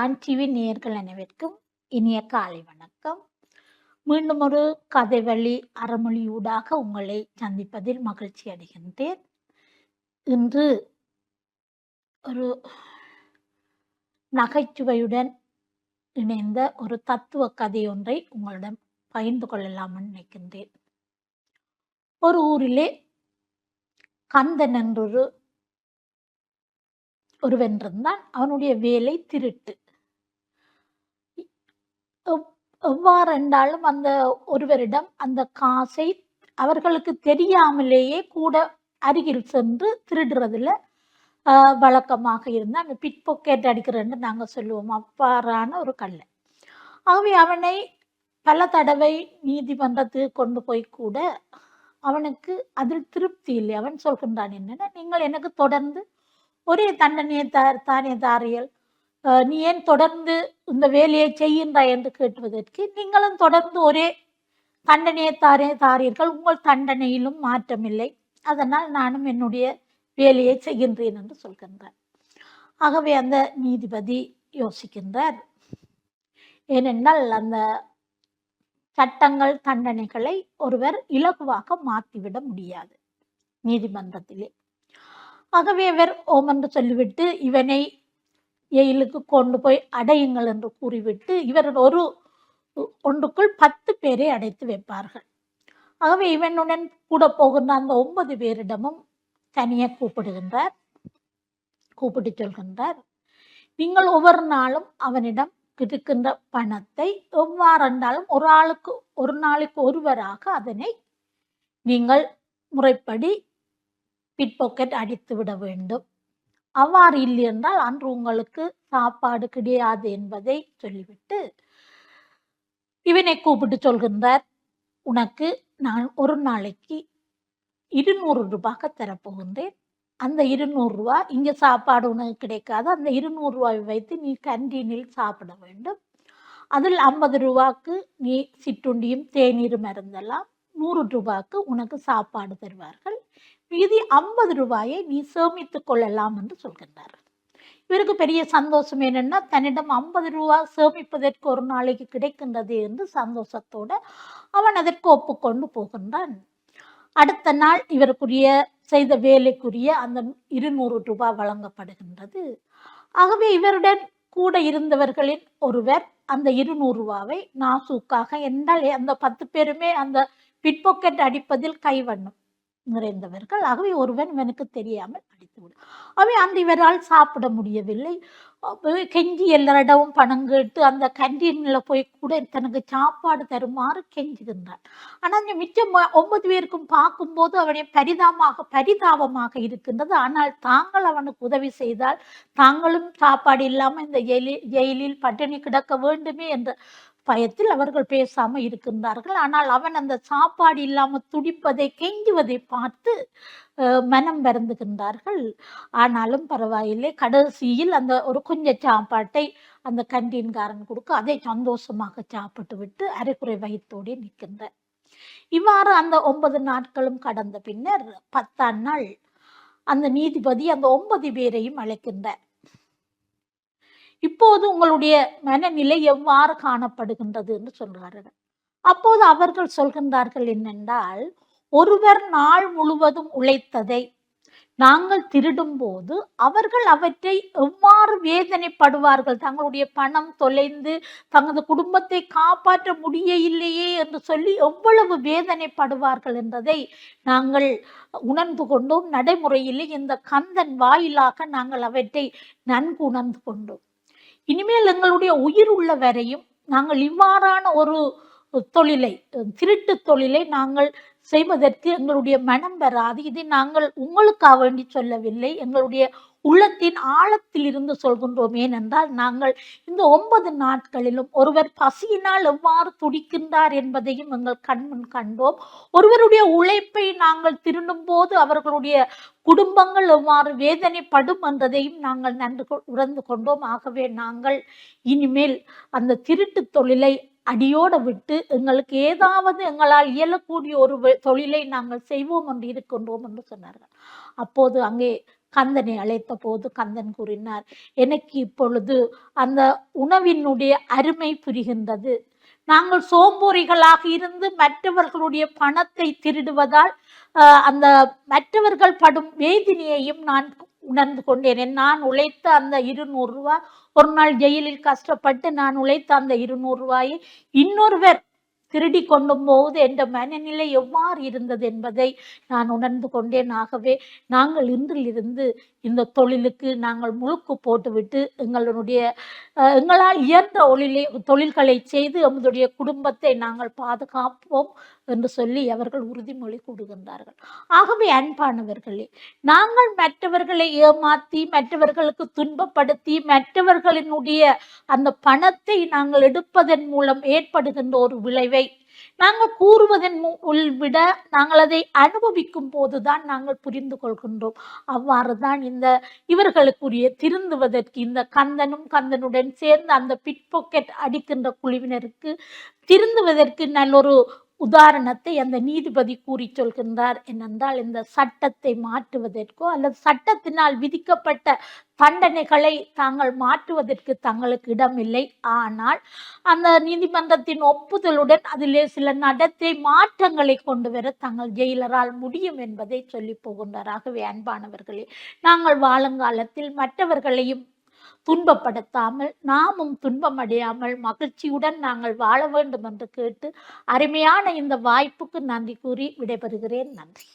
Don TV நேர்கள் அனைவருக்கும் இனிய காலை வணக்கம். மீண்டும் ஒரு கதை வழி அறமொழியூடாக உங்களை சந்திப்பதில் மகிழ்ச்சி அடைகின்றேன். இன்று ஒரு நகைச்சுவையுடன் இணைந்த ஒரு தத்துவ கதை ஒன்றை உங்களிடம் பகிர்ந்து கொள்ளலாம் நினைக்கின்றேன். ஒரு ஊரிலே கந்தன் என்றொரு ஒருவன் இருந்தான். அவனுடைய வேலை திருட்டு. எவ்- அந்த ஒருவரிடம் அந்த காசை அவர்களுக்கு தெரியாமலேயே கூட அருகில் சென்று திருடுறதுல வழக்கமாக இருந்தால் அந்த பிட் பொக்கெட் அடிக்கிறேன்னு நாங்கள் சொல்லுவோம். அவ்வாறான ஒரு கல்லை ஆகவே அவனை பல தடவை நீதிமன்றத்துக்கு கொண்டு போய் கூட அவனுக்கு அதில் திருப்தி இல்லை. அவன் சொல்கின்றான் என்னென்னா? நீங்கள் எனக்கு தொடர்ந்து ஒரே தண்டனையை த தானே தாரியல் நீ ஏன் தொடர்ந்து இந்த வேலையை செய்கின்றாய்? என்று கேட்டுவதற்கு நீங்களும் தொடர்ந்து ஒரே தண்டனையை தாரே தாரீர்கள். உங்கள் தண்டனையிலும் மாற்றமில்லை அதனால் நானும் என்னுடைய வேலையை செய்கின்றேன் என்று சொல்கின்றார். ஆகவே அந்த நீதிபதி யோசிக்கின்றார். ஏனென்றால் அந்த சட்டங்கள் தண்டனைகளை ஒருவர் இலகுவாக மாற்றிவிட முடியாது நீதிமன்றத்திலே. ஆகவே அவர் ஓம் என்று சொல்லிவிட்டு இவனை எயிலுக்கு கொண்டு போய் அடையுங்கள் என்று கூறிவிட்டு இவர் ஒரு ஒன்றுக்குள் பத்து பேரை அடைத்து வைப்பார்கள். ஆகவே இவனுடன் கூட போகின்ற அந்த ஒன்பது பேரிடமும் தனியே கூப்பிடுகின்றார் கூப்பிட்டு சொல்கின்றார். நீங்கள் ஒவ்வொரு நாளும் அவனிடம் இருக்கின்ற பணத்தை எவ்வாறென்றாலும் ஒரு ஆளுக்கு ஒரு நாளுக்கு ஒருவராக அதனை நீங்கள் முறைப்படி பிட்பாக்கெட் அடித்து விட வேண்டும். அவ்வாறு இல்லை என்றால் அன்று உங்களுக்கு சாப்பாடு கிடையாது என்பதை சொல்லிவிட்டு இவனை கூப்பிட்டு சொல்கின்றார் உனக்கு நான் ஒரு நாளைக்கு இருநூறு ரூபாய்க்கு தரப்போகின்றேன். அந்த இருநூறு ரூபா இங்கே சாப்பாடு உனக்கு கிடைக்காது. அந்த இருநூறு ரூபாயை வைத்து நீ கண்டீனில் சாப்பிட வேண்டும். அதில் ஐம்பது ரூபாய்க்கு நீ சிற்றுண்டியும் தேநீரும் அருந்தலாம். நூறு ரூபாய்க்கு உனக்கு சாப்பாடு தருவார்கள். மீதி ஐம்பது ரூபாயை நீ சேமித்துக் கொள்ளலாம் என்று சொல்கின்றார். இவருக்கு பெரிய சந்தோஷம் என்னன்னா தன்னிடம் ஐம்பது ரூபா சேமிப்பதற்கு ஒரு நாளைக்கு கிடைக்கின்றது என்று சந்தோஷத்தோடு அவன் அதற்கு ஒப்புக்கொண்டு போகின்றான். அடுத்த நாள் இவருக்குரிய செய்த வேலைக்குரிய அந்த இருநூறு ரூபாய் வழங்கப்படுகின்றது. ஆகவே இவருடன் கூட இருந்தவர்களின் ஒருவர் அந்த இருநூறு ரூபாவை நாசூக்காக என்றால் அந்த பத்து பேருமே அந்த பிட்பாக்கெட் அடிப்பதில் கைவண்ணும். நிறைந்தவர்கள். ஆகவே ஒருவன் இவனுக்கு தெரியாமல் அடித்துவிடும் அவை அந்த இவரால் சாப்பிட முடியவில்லை. கெஞ்சி எல்லாரிடமும் பணம் கேட்டு அந்த கண்டீனில் போய் கூட தனக்கு சாப்பாடு தருமாறு கெஞ்சுகின்றான் ஆனால் அந்த மிச்சம் ஒன்பது பேருக்கும் பார்க்கும்போது அவனை பரிதாபமாக பரிதாபமாக இருக்கின்றது. ஆனால் தாங்கள் அவனுக்கு உதவி செய்தால் தாங்களும் சாப்பாடு இல்லாமல் இந்த ஜெயிலில் ஜெயிலில் பட்டினி கிடக்க வேண்டுமே என்ற பயத்தில் அவர்கள் பேசாமல் இருக்கின்றார்கள். ஆனால் அவன் அந்த சாப்பாடு இல்லாமல் துடிப்பதை கெஞ்சுவதை பார்த்து மனம் வருந்துகின்றார்கள். ஆனாலும் பரவாயில்லை. கடைசியில் அந்த ஒரு கொஞ்ச சாப்பாட்டை அந்த கண்டீன்காரன் கொடுக்க அதை சந்தோஷமாக சாப்பிட்டு விட்டு அரைக்குறை வயிற்றோடு நிற்கின்றார். இவ்வாறு அந்த ஒன்பது நாட்களும் கடந்த பின்னர் பத்தாம் நாள் அந்த நீதிபதி அந்த ஒன்பது பேரையும் அழைக்கின்றார். இப்போது உங்களுடைய மனநிலை எவ்வாறு காணப்படுகின்றது என்று சொல்கிறார்கள் அப்போது அவர்கள் சொல்கின்றார்கள் என்னென்றால் ஒருவர் நாள் முழுவதும் உழைத்ததை நாங்கள் திருடும் போது அவர்கள் அவற்றை எவ்வாறு வேதனைப்படுவார்கள்? தங்களுடைய பணம் தொலைந்து தங்களது குடும்பத்தை காப்பாற்ற முடியவில்லையே என்று சொல்லி எவ்வளவு வேதனைப்படுவார்கள் என்பதை நாங்கள் உணர்ந்து கொண்டோம். நடைமுறையிலே இந்த கந்தன் வாயிலாக நாங்கள் அவற்றை நன்கு உணர்ந்து கொண்டோம். இனிமேல் எங்களுடைய உயிர் உள்ள வரையும் நாங்கள் இவ்வாறான ஒரு தொழிலை திருட்டு தொழிலை நாங்கள் செய்வதற்கு எங்களுடைய மனம் வராது. இதை நாங்கள் உங்களுக்காக வேண்டி சொல்லவில்லை. எங்களுடைய உள்ளத்தின் ஆழத்தில் இருந்து சொல்கின்றோம் ஏனென்றால் நாங்கள் இந்த ஒன்பது நாட்களிலும் ஒருவர் பசியினால் எவ்வாறு துடிக்கின்றார் என்பதையும் எங்கள் கண்முன் கண்டோம். ஒருவருடைய உழைப்பை நாங்கள் திருடும் போது அவர்களுடைய குடும்பங்கள் எவ்வாறு வேதனைப்படும் என்றதையும் நாங்கள் நன்று கொ- உணர்ந்து கொண்டோம். ஆகவே நாங்கள் இனிமேல் அந்த திருட்டு தொழிலை அடியோட விட்டு எங்களுக்கு ஏதாவது எங்களால் இயலக்கூடிய ஒரு தொழிலை நாங்கள் செய்வோம் என்று இருக்கின்றோம் என்று சொன்னார்கள். அப்போது அங்கே கந்தனை அழைத்த போது கந்தன் கூறினார் எனக்கு இப்பொழுது அந்த உணவினுடைய அருமை புரிகின்றது. நாங்கள் சோம்பேறிகளாக இருந்து மற்றவர்களுடைய பணத்தை திருடுவதால் அந்த மற்றவர்கள் படும் வேதனையையும் நான் உணர்ந்து கொண்டேன். நான் உழைத்த அந்த இருநூறு ரூபாய் ஒரு நாள் ஜெயிலில் கஷ்டப்பட்டு நான் உழைத்த அந்த இருநூறு ரூபாயை இன்னொருவர் திருடி கொண்டும் போது என்ற மனநிலை எவ்வாறு இருந்தது என்பதை நான் உணர்ந்து கொண்டேன். ஆகவே நாங்கள் இன்றிலிருந்து இந்த தொழிலுக்கு நாங்கள் முழுக்கு போட்டுவிட்டு எங்களுடைய எங்களால் இயன்ற ஒளிலே தொழில்களை செய்து எங்களுடைய குடும்பத்தை நாங்கள் பாதுகாப்போம் என்று சொல்லி அவர்கள் உறுதிமொழி கூடுகின்றார்கள் ஆகவே அன்பானவர்களே நாங்கள் மற்றவர்களை ஏமாற்றி மற்றவர்களுக்கு துன்பப்படுத்தி மற்றவர்களினுடைய அந்த பணத்தை நாங்கள் எடுப்பதன் மூலம் ஏற்படுகின்ற ஒரு விளைவை நாங்கள் கூறுவதன் உள்விட விட நாங்கள் அதை அனுபவிக்கும் போதுதான் நாங்கள் புரிந்து கொள்கின்றோம். அவ்வாறு தான் இந்த இவர்களுக்குரிய திருந்துவதற்கு இந்த கந்தனும் கந்தனுடன் சேர்ந்து அந்த பிட்பாக்கெட் அடிக்கின்ற குழுவினருக்கு திருந்துவதற்கு நல்லொரு உதாரணத்தை அந்த நீதிபதி கூறி சொல்கின்றார். என்னென்றால் இந்த சட்டத்தை மாற்றுவதற்கோ அல்லது சட்டத்தினால் விதிக்கப்பட்ட தண்டனைகளை தாங்கள் மாற்றுவதற்கு தங்களுக்கு இடமில்லை. ஆனால் அந்த நீதிமன்றத்தின் ஒப்புதலுடன் அதிலே சில நடத்தை மாற்றங்களை கொண்டு வர தங்கள் ஜெயிலரால் முடியும் என்பதை சொல்லி போகின்றார். ஆகவே அன்பானவர்களே நாங்கள் வாழுங்காலத்தில் மற்றவர்களையும் துன்பப்படுத்தாமல் நாமும் துன்பம் அடையாமல் மகிழ்ச்சியுடன் நாங்கள் வாழ வேண்டும் என்று கேட்டு அருமையான இந்த வாய்ப்புக்கு நன்றி கூறி விடைபெறுகிறேன். நன்றி.